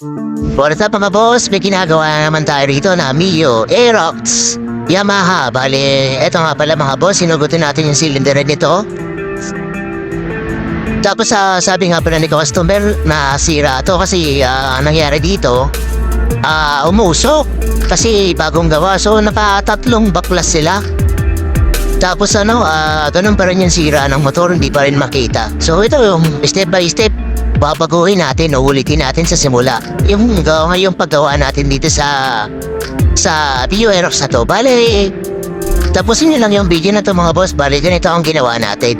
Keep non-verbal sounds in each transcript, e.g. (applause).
What's up mga boss? May ginagawa naman tayo rito na Mio Aerox Yamaha. Bale, eto nga pala mga boss, sinugutin natin yung cylinder nito. Tapos sa sabi nga pala ni customer na sira to kasi ah, nangyari dito, ah umusok. Kasi bagong gawa, so nakatatlong baklas sila. Tapos ano, ah ganun pa rin yung sira ng motor, hindi pa rin makita. So ito yung step by step, babaguhin natin o ulitin natin sa simula. Yung gawa ngayong paggawa natin dito sa sa Aerox na to. Bale, tapusin nyo lang yung video na to mga boss. Bale, ganito ang ginawa natin.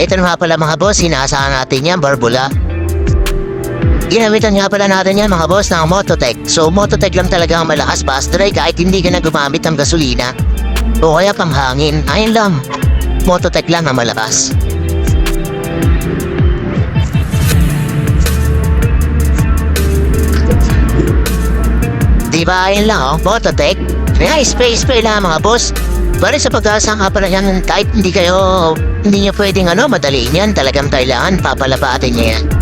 Ito nga pala mga boss, sinaasahan natin yan, barbula. Ginamitan nga pala natin yan mga boss ng Mototech. So Mototech lang talaga ang malakas fast dry kahit hindi ka na gumamit ng gasolina. O kaya pang hangin, ayun lang. Mototech lang ang malakas. Di ba ayun lang oh, Mototech? Kaya spray-spray lang mga boss. Bali sa pag-asa nga pala yan, kahit hindi kayo, hindi nyo pwedeng ano, madaliin yan. Talagang kailangan papalapatin niya yan.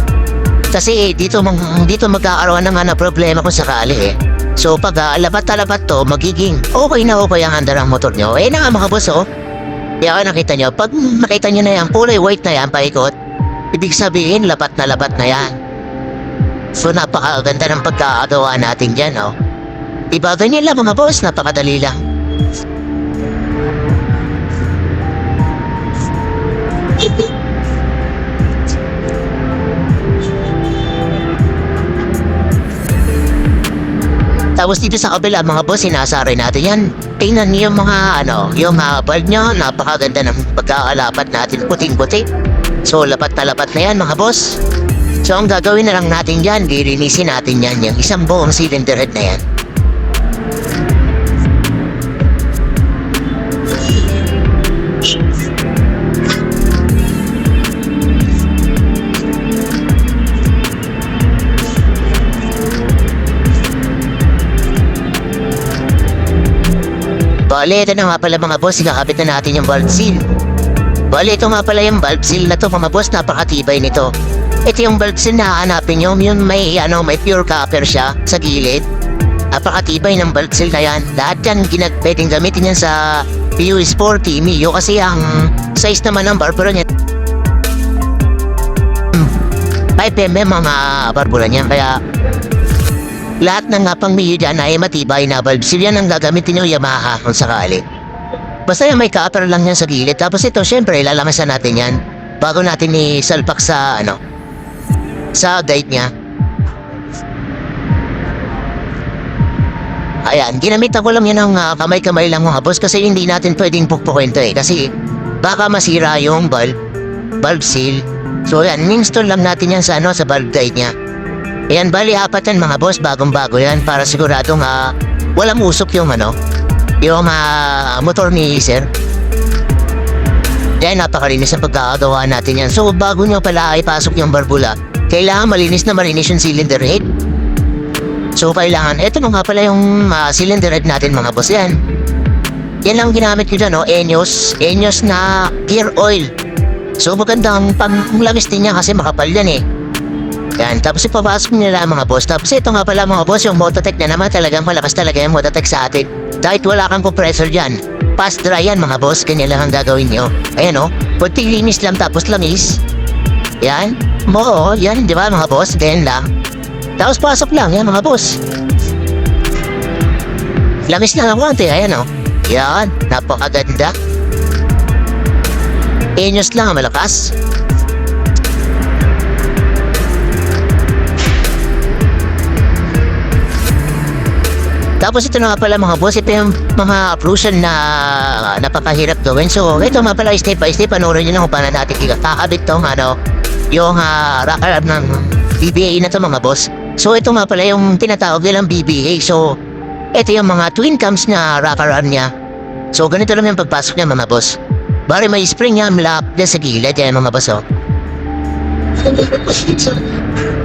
Kasi dito, dito magkakaroon ng ano, problema kung sakali eh. So pag uh, lapat-talapat to, magiging okay na okay ang handa ng motor nyo. Eh na nga mga boss oh. Kaya nakita nyo, pag makita nyo na yan, kulay white na yan, paikot, ibig sabihin lapat na lapat na yan. So napakaganda ng pagkakagawa natin dyan oh. Iba ganyan lang mga boss, napakadali lang. (laughs) Tapos dito sa kabila mga boss, sinasari natin yan. Tingnan niyo yung mga ano, yung mga bulb nyo, napakaganda ng pagkakalapat natin, puting-puti. So lapat na lapat na yan mga boss. So ang gagawin na lang natin yan, lilinisin natin yan, yung isang buong cylinder head na yan. Bale, ito na nga pala mga boss, ikakabit na natin yung valve seal. Bale, ito nga pala yung valve seal na to mga boss, napakatibay nito. Ito yung valve seal na hahanapin nyo, yung may, ano, may pure copper siya sa gilid. Napakatibay ng valve seal na yan. Lahat yan, ginag pwedeng gamitin yan sa PU Sporty, Mio, kasi ang size naman ng barbara niya 5mm mga barbara niyan, kaya lahat ng nga pang Mio dyan ay matibay na valve seal yan ang gagamitin yung Yamaha kung sakali. Basta yung may copper lang yan sa gilid. Tapos ito, syempre, ilalamasan natin yan. Bago natin isalpak sa, ano, sa guide niya. Ayan, ginamitan ko lang yan ng ah, kamay-kamay lang mga boss kasi hindi natin pwedeng pukpukin to eh. Kasi baka masira yung bulb, bulb seal. So yan, install lang natin yan sa, ano, sa bulb guide niya. Ayan, bali apat yan mga boss, bagong-bago yan para siguradong ah, walang usok yung ano, yung ah, motor ni sir. Yan, napakalinis ang pagkakagawa natin yan. So, bago nyo pala ipasok yung barbula, kailangan malinis na malinis yung cylinder head. So, kailangan, eto na nga pala yung ah, cylinder head natin mga boss yan. Yan lang ginamit ko dyan, no? Enyos, Enyos na gear oil. So, magandang panglamis din niya kasi makapal yan eh. Yan, tapos ipapasok nila mga boss. Tapos ito nga pala mga boss, yung Mototech na naman talagang malakas talaga yung Mototech sa atin. Kahit wala kang compressor dyan. Fast dry yan mga boss, ganyan lang ang gagawin nyo. Ayan o, oh, linis lang tapos lamis. Yan, mo, yan, di ba mga boss, ganyan lang. Tapos pasok lang, yan mga boss. Lamis lang ang konti, ayan o. Yan, napakaganda. Enyos lang ang malakas. Tapos ito na nga pala mga boss, ito yung mga applusion na napakahirap gawin. So ito nga pala step by step, panoorin nyo na kung paano natin kakabit tong ano, yung uh, rocker arm ng BBA na to mga boss. So ito nga pala yung tinatawag nilang BBA. So ito yung mga twin cams na rocker arm niya. So ganito lang yung pagpasok niya mga boss. Bari may spring niya dyan sa gilid yan mga boss oh. (laughs)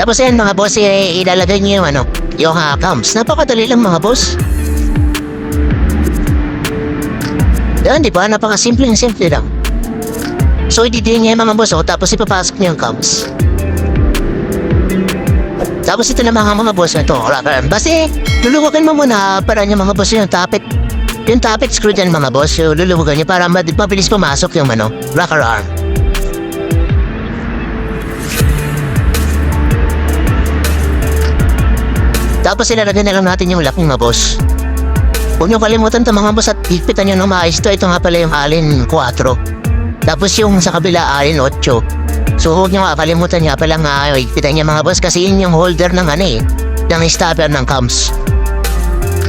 Tapos yan mga boss, eh, ilalagay niyo yung ano, yung uh, cams. Napakadali lang mga boss. Yan, di ba? Napakasimple simple lang. So, ididiin niya yung mga boss, oh, tapos ipapasok niya yung cams. Tapos ito na mga mga boss ito. Basta luluwagan mo muna para niya mga boss yung tapet. Yung tapet screw dyan mga boss, yung luluwagan niya para mabilis pumasok yung ano, rocker arm. Tapos ilalagay na lang natin yung lock mga boss. Huwag niyo kalimutan ito mga boss at higpitan niyo ng maayos ito. Ito nga pala yung alin 4. Tapos yung sa kabila alin 8. So huwag niyo kakalimutan niya pala nga higpitan niya mga boss kasi yun yung holder ng ano eh. Ng stopper ng cams.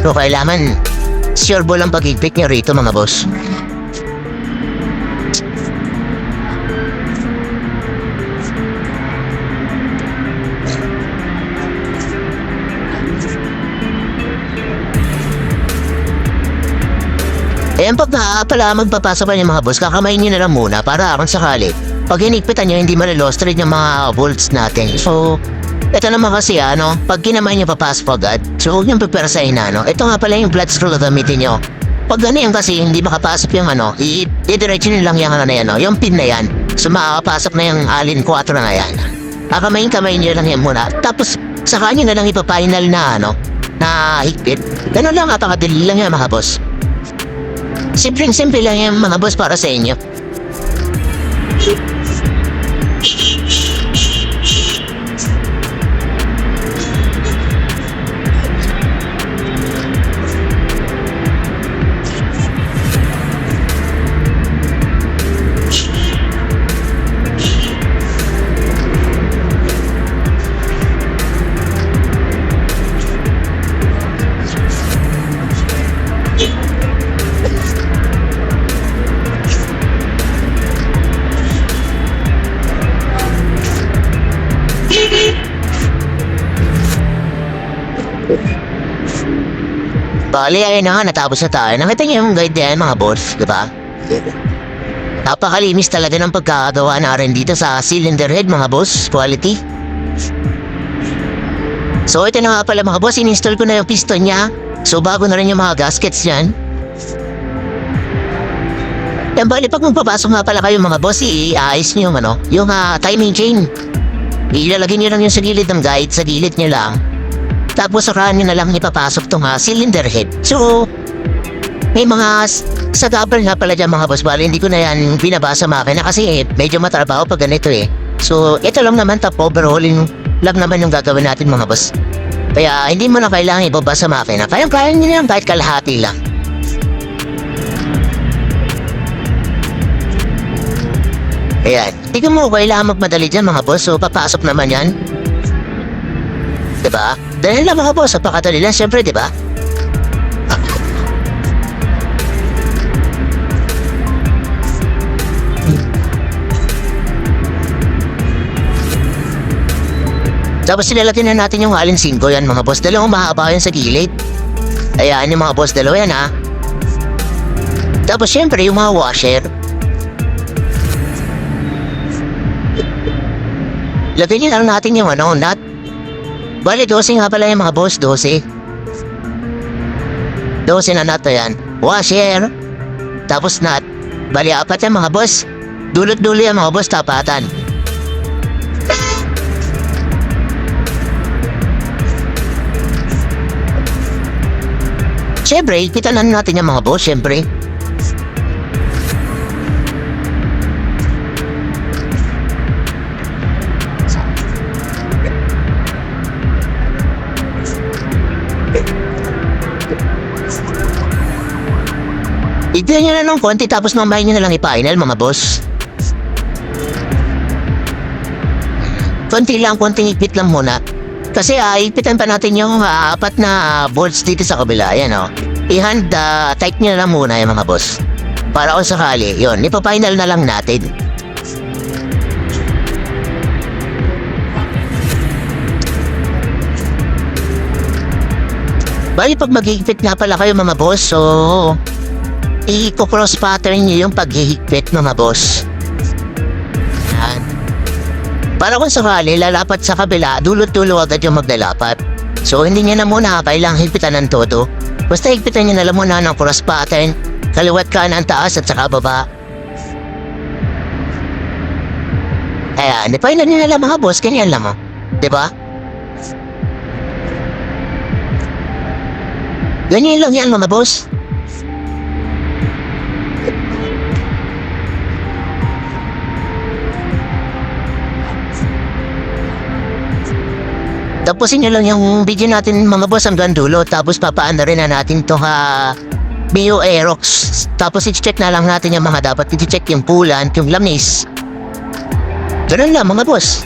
So kailangan sure ball ang paghigpit niyo rito mga boss. Ayan pag na pala magpapasa pa yung mga boss, kakamayin nyo na lang muna para kung sakali. Pag hinigpitan nyo, hindi malilose trade yung mga volts natin. So, ito naman kasi ano, pag kinamay nyo papasok agad, so huwag nyo pagperasahin na ano. Ito nga pala yung blood na gamitin nyo. Pag ano yan kasi hindi makapasok yung ano, i-diretso nyo lang yung ano na yan, no? yung pin na yan. So makakapasok na yung alin 4 na yan. Kakamayin kamay nyo lang yan muna. Tapos, saka nyo na lang ipapainal na ano, na higpit. Ganun lang, apakadali lang yan mga boss. Simpleng-simple lang yung mga boss para sa inyo. Bali, ayun na nga, natapos na tayo. Nakita niyo yung guide yan, mga boss, di ba? Napakalimis talaga ng pagkakagawa na rin dito sa cylinder head, mga boss. Quality. So, ito na nga pala, mga boss. In-install ko na yung piston niya. So, bago na rin yung mga gaskets niyan. Yan bali, pag magpapasok nga pala kayo, mga boss, i-aayos niyo yung, ano, yung ah, timing chain. Ilalagay niyo lang yung sa gilid ng guide, sa gilid niyo lang. Tapos saka nyo na lang ipapasok tong uh, cylinder head. So, may mga sa double nga pala dyan mga boss. Bali, hindi ko na yan binabasa makina kasi eh, medyo matrabaho pag ganito eh. So, ito lang naman top overhauling lang naman yung gagawin natin mga boss. Kaya hindi mo na kailangan ibabasa makina. Kaya kaya nyo yan kahit kalahati lang. Ayan. Tingnan mo, kailangan magmadali dyan mga boss. So, papasok naman yan. Diba? Dahil lang mga boss, napakadali lang siyempre, diba? Tapos silalagyan na natin yung alin 5 yan mga boss. Dalawang mahaba yan sa gilid. Ayan yung mga boss, dalawa yan ha. Tapos syempre yung mga washer. Lagyan lang natin yung ano, nut. Bali, 12 nga pala yung mga boss, 12. 12 na nut yan. Washer. Tapos nut. Bali, apat yan mga boss. Dulot-dulo yan mga boss, tapatan. Siyempre, kita na natin yung mga boss, siyempre. Igyan nyo na ng konti tapos mamaya nyo na lang ipainal mga boss. Konti lang, konting ipit lang muna. Kasi ah, ipitan pa natin yung ah, apat na ah, bolts dito sa kabila. Ayan oh. I-hand ah, tight nyo na lang muna yung mga boss. Para kung sakali, yun, ipapainal na lang natin. Bali pag maghihigpit nga pala kayo mga boss, so i-cross pattern nyo yung paghihigpit mga boss. Yan. Para kung sakali lalapat sa kabila, dulot-dulo agad yung maglalapat. So hindi niya na muna kailangang higpitan ng todo. Basta higpitan niya na lang muna ng cross pattern, kaliwat kanan taas at saka baba. Ayan, di pa yun na lang mga boss, ganyan lang mo. Di ba? Ganyan lang yan mga boss. Tapusin nyo lang yung video natin mga boss hanggang dulo tapos papaano rin na natin to ha Bio Aerox. Tapos i-check na lang natin yung mga dapat i-check yung pulan, yung lamis. Ganun lang mga boss.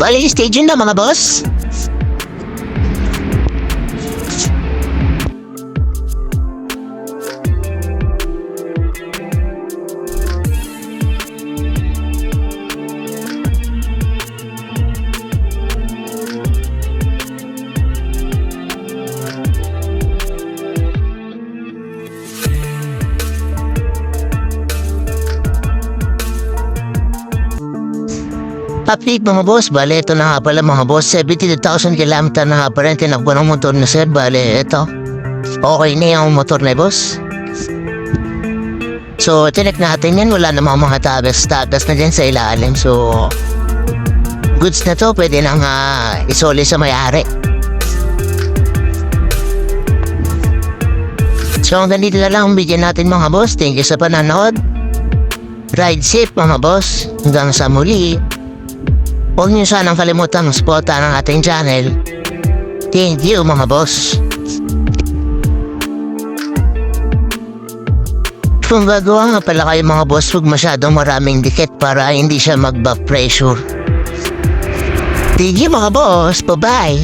Bali, stage na mga boss. Update mga boss, bale ito na nga pala mga boss, 72,000 km na nga pala yung tinakbo ng motor na sir, bale ito. Okay na yung motor na boss. So, tinik natin yan, wala namang mga tabas, tabas na dyan sa ilalim, so... Goods na to, pwede na nga isoli sa may-ari. So, hanggang dito na lang ang video natin mga boss. Thank you sa pananood. Ride safe mga boss. Hanggang sa muli. Huwag niyo sanang kalimutan ang suporta ng ating channel. Thank you mga boss. Kung gagawa nga pala kayo mga boss, huwag masyadong maraming dikit para hindi siya magba pressure. Thank you mga boss. Bye-bye.